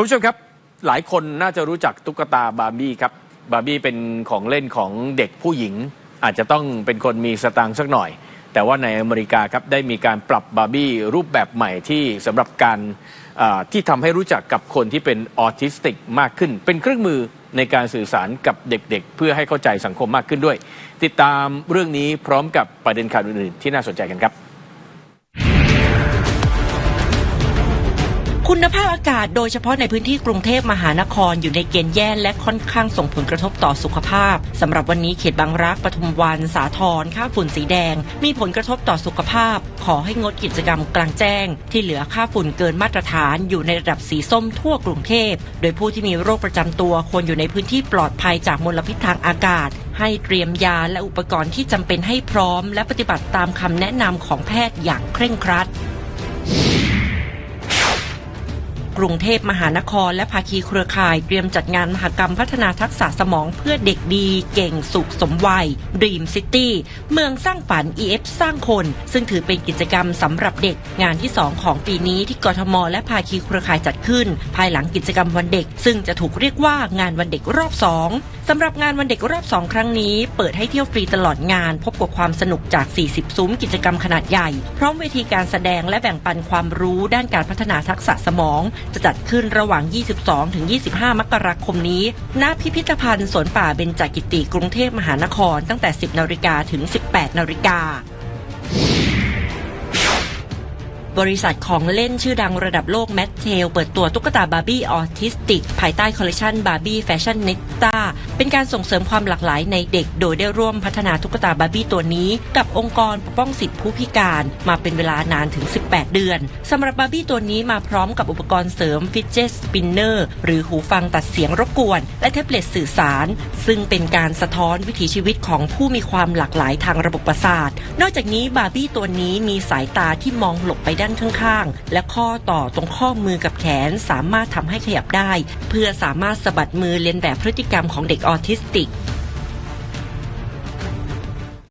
คุณผู้ชมครับหลายคนน่าจะรู้จักตุ๊กตาบาร์บี้ครับบาร์บี้เป็นของเล่นของเด็กผู้หญิง อาจจะต้องเป็นคนมีสตางค์สักหน่อย แต่ว่าในอเมริกาครับได้มีการปรับบาร์บี้รูปแบบใหม่ที่สำหรับการที่ทำให้รู้จักกับคนที่เป็นออทิสติกมากขึ้น เป็นเครื่องมือในการสื่อสารกับเด็กๆ เพื่อให้เข้าใจสังคมมากขึ้นด้วย ติดตามเรื่องนี้พร้อมกับประเด็นข่าวอื่นๆ ที่น่าสนใจกันครับ คุณภาพอากาศโดยเฉพาะในพื้นที่กรุงเทพมหานครอยู่ในเกณฑ์แย่และค่อนข้างส่งผลกระทบต่อสุขภาพสำหรับวันนี้เขตบางรักปทุมวันสาทรค่าฝุ่นสีแดง มีผลกระทบต่อสุขภาพ ขอให้งดกิจกรรมกลางแจ้ง ที่เหลือค่าฝุ่นเกินมาตรฐานอยู่ในระดับสีส้มทั่วกรุงเทพ โดยผู้ที่มีโรคประจำตัวควรอยู่ในพื้นที่ปลอดภัยจากมลพิษทางอากาศ ให้เตรียมยาและอุปกรณ์ที่จำเป็นให้พร้อม และปฏิบัติตามคำแนะนำของแพทย์อย่างเคร่งครัด กรุงเทพมหานคร และภาคีเครือข่ายเตรียมจัดงานมหกรรมพัฒนาทักษะสมองเพื่อเด็กดี เก่งสุขสมวัย Dream City เมืองสร้างฝัน EF สร้างคน ซึ่งถือเป็นกิจกรรมสำหรับเด็กงานที่ 2 ของปีนี้ที่กทม และภาคีเครือข่ายจัดขึ้น ภายหลังกิจกรรมวันเด็ก ซึ่งจะถูกเรียกว่างานวันเด็กรอบ2สำหรับงานวันเด็กรอบ2ครั้งนี้ เปิดให้เที่ยวฟรีตลอดงาน พบกับความสนุกจาก 40 ซุ้มกิจกรรมขนาดใหญ่ พร้อมเวทีการแสดงและแบ่งปันความรู้ด้านการพัฒนาทักษะสมองจะจัดขึ้นระหว่าง 22ถึง25 มกราคมนี้ ณ พิพิธภัณฑ์สวนป่าเบญจกิติกรุงเทพมหานคร ตั้งแต่ 10นาฬิกาถึง 18นาฬิกา บริษัทของเล่นชื่อดังระดับโลกแมทเทลเปิดตัวตุ๊กตาบาร์บี้ออทิสติก ภายใต้คอลเลคชันบาร์บี้แฟชั่นเนตาเป็นการส่งเสริมความหลากหลายในเด็ก โดยได้ร่วมพัฒนาตุ๊กตาบาร์บี้ตัวนี้ กับองค์กรปกป้องสิทธิผู้พิการมาเป็นเวลานานถึง 18 เดือนสำหรับบาร์บี้ตัวนี้มาพร้อมกับอุปกรณ์เสริมฟิตเจสสปินเนอร์หรือหูฟังตัดเสียงรบกวน และแท็บเล็ตสื่อสาร ซึ่งเป็นการสะท้อนวิถีชีวิตของผู้มีความหลากหลายทางระบบประสาท นอกจากนี้บาร์บี้ตัวนี้มีสายตาที่มองหลบไปด้านข้างๆ และข้อต่อตรงข้อมือกับแขนสามารถทำให้ขยับได้ เพื่อสามารถสะบัดมือเลียนแบบพฤติกรรมของเด็กออทิสติก